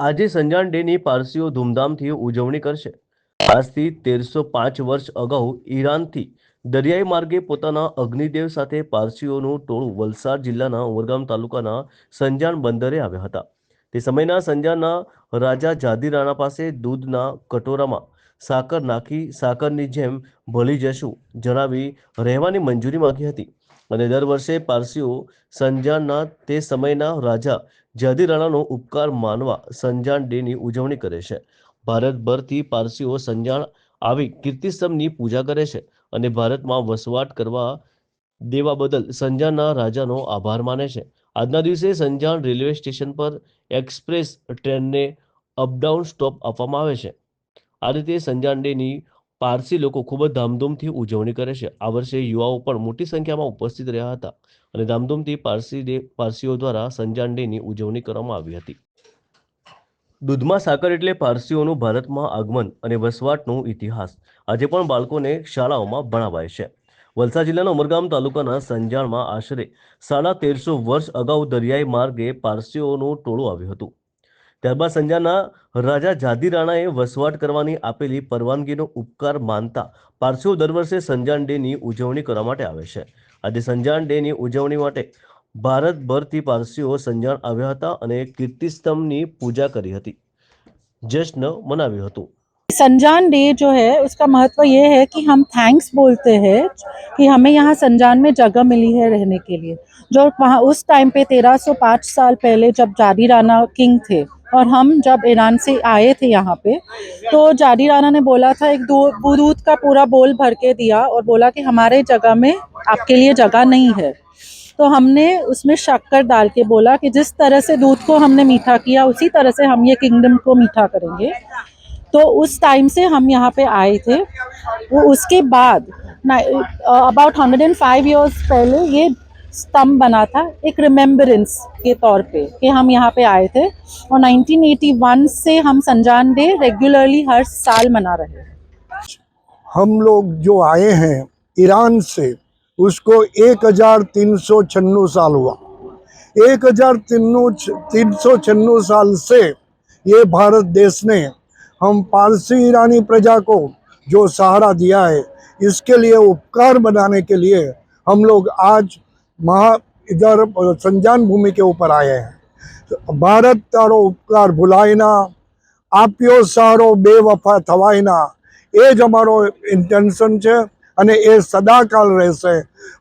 આજે સંજાણ ડેની પારસીઓ ધૂમધામથી ઉજવણી કરશે. આજથી તેરસો પાંચ વર્ષ અગાઉ ઈરાનથી દરિયાઈ માર્ગે પોતાના અગ્નિદેવ સાથે પારસીઓનું ટોળું વલસાડ જિલ્લાના ઉમરગામ તાલુકાના સંજાણ બંદરે આવ્યા હતા. તે સમયના સંજાણના રાજા જાદીરાણા પાસે દૂધના કટોરામાં સાકર નાખી, સાકરની જેમ ભળી જશું જણાવી રહેવાની મંજૂરી માંગી હતી. અને દર વર્ષે પારસીઓ સંજાણના તે સમયના રાજા જદી રાણાનો ઉપકાર માનવા સંજાણ ડેની ઉજવણી કરે છે. ભારતભરથી પારસીઓ સંજાણ આવી કીર્તિસ્તંભની પૂજા કરે છે અને ભારતમાં વસવાટ કરવા દેવા બદલ સંજાણના રાજાનો આભાર માને છે. આજના દિવસે સંજાણ રેલવે સ્ટેશન પર એક્સપ્રેસ ટ્રેનને અપડાઉન સ્ટોપ આપવામાં આવે છે. આ રીતે સંજાણ ડેની પારસી લોકો ખૂબ જ ધામધૂમથી ઉજવણી કરે છે. આ વર્ષે યુવાઓ પણ મોટી સંખ્યામાં ઉપસ્થિત રહ્યા હતા અને ધામધૂમથી પારસી ડે, પારસીઓ દ્વારા સંજાણ ડેની ઉજવણી કરવામાં આવી હતી. દૂધમાં સાકર એટલે પારસીઓનું ભારતમાં આગમન અને વસવાટનો ઇતિહાસ. આજે પણ બાળકોને શાળાઓમાં ભણાવાય છે. વલસાડ જિલ્લાના ઉમરગામ તાલુકાના સંજાણમાં આશરે સાડા તેરસો વર્ષ અગાઉ દરિયાઈ માર્ગે પારસીઓનું ટોળું આવ્યું હતું. ત્યારબાદ સંજાણના રાજા જાદી રાણાએ વસવાટ કરવાની આપેલી પરવાનગીનો ઉપકાર માનતા પારસીઓ દર વર્ષે સંજાણ ડેની ઉજવણી કરવા માટે આવે છે આજે સંજાણ ડેની ઉજવણી માટે ભારતભરથી પારસીઓ સંજાણ આવ્યા હતા અને કીર્તિસ્તંભની પૂજા કરી હતી જશ્ન મનાવ્યું હતું संजान डे जो है उसका महत्व ये है कि हम थैंक्स बोलते हैं कि हमें यहाँ संजान में जगह मिली है रहने के लिए जो वहाँ उस टाइम पे 1305 साल पहले जब जादी राणा किंग थे और हम जब ईरान से आए थे यहाँ पे तो जादी राणा ने बोला था, एक दूध का पूरा बोल भर के दिया और बोला कि हमारे जगह में आपके लिए जगह नहीं है। तो हमने उसमें शक्कर डाल के बोला कि जिस तरह से दूध को हमने मीठा किया, उसी तरह से हम ये किंगडम को मीठा करेंगे। तो उस टाइम से हम यहाँ पे आए थे। वो उसके बाद about hundred and five years पहले ये स्तंभ बना था, एक रिमेम्बरेंस के तौर पे कि हम यहाँ पे आए थे और 1981 से हम संजान डे रेगुलरली हर साल मना रहे हैं। हम लोग जो आए हैं ईरान से, उसको एक हज़ार तीन सौ छन्नू साल हुआ। एक हज़ार तीन सौ छन्नू साल से ये भारत देश ने हम पारसी ईरानी प्रजा को जो सहारा दिया है, इसके लिए उपकार बनाने के लिए हम लोग आज महा इधर संजान भूमि के ऊपर आए हैं ભારત તારો ઉપકાર ભૂલાય ના આપ્યો સારો બેવફા થવાય ના એ જ અમારો ઇન્ટેન્શન છે અને એ સદાકાલ રહેશે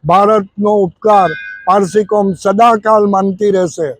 ભારતનો ઉપકાર પારસી કોમ સદાકાલ માનતી રહેશે